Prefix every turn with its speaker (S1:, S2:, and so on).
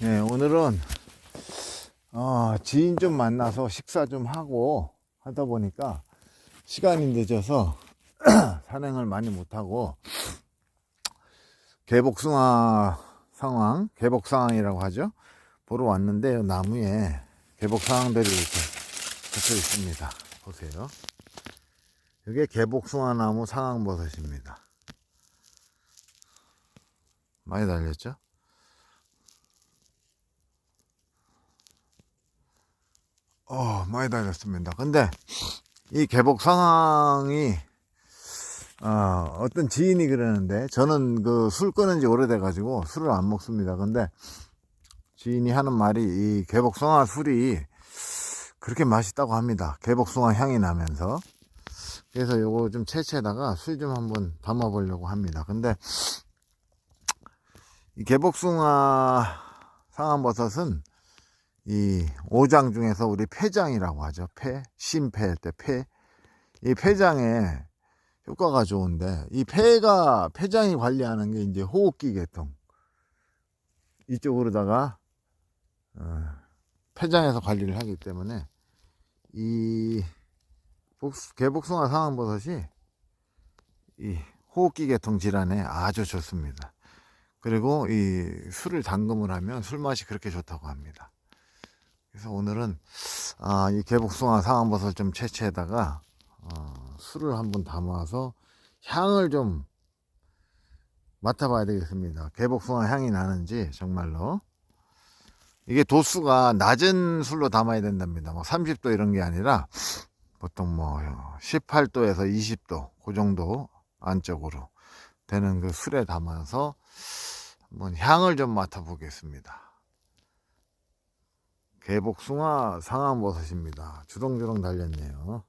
S1: 네, 오늘은 어, 지인 좀 만나서 식사 좀 하고 하다 보니까 시간이 늦어서 산행을 많이 못하고 개복숭아 상황, 개복 상황이라고 하죠. 보러 왔는데 나무에 개복 상황들이 이렇게 붙어 있습니다. 보세요. 이게 개복숭아 나무 상황버섯입니다. 많이 달렸죠? 어, 많이 달렸습니다. 근데 이 개복 상황이 어, 어떤 지인이 그러는데 저는 그 술 끊은 지 오래돼 가지고 술을 안 먹습니다. 근데 지인이 하는 말이 이 개복숭아 술이 그렇게 맛있다고 합니다. 개복숭아 향이 나면서. 그래서 요거 좀 채취에다가 술 좀 한번 담아 보려고 합니다. 근데 이 개복숭아 상한버섯은 이 오장 중에서 우리 폐장이라고 하죠. 폐, 심폐 때 폐. 이 폐장에 효과가 좋은데 이 폐가 폐장이 관리하는 게 이제 호흡기 계통 이쪽으로다가 어, 폐장에서 관리를 하기 때문에 이 복수- 개복숭아 상황버섯이 이 호흡기 계통 질환에 아주 좋습니다. 그리고 이 술을 담금을 하면 술 맛이 그렇게 좋다고 합니다. 그래서 오늘은 아, 이 개복숭아 상황버섯 좀 채취해다가 어, 술을 한번 담아서 향을 좀 맡아봐야 되겠습니다. 개복숭아 향이 나는지 정말로 이게 도수가 낮은 술로 담아야 된답니다. 뭐 30도 이런 게 아니라 보통 뭐 18도에서 20도 그 정도 안쪽으로 되는 그 술에 담아서 한번 향을 좀 맡아보겠습니다. 개복숭아 상황버섯입니다. 주렁주렁 달렸네요.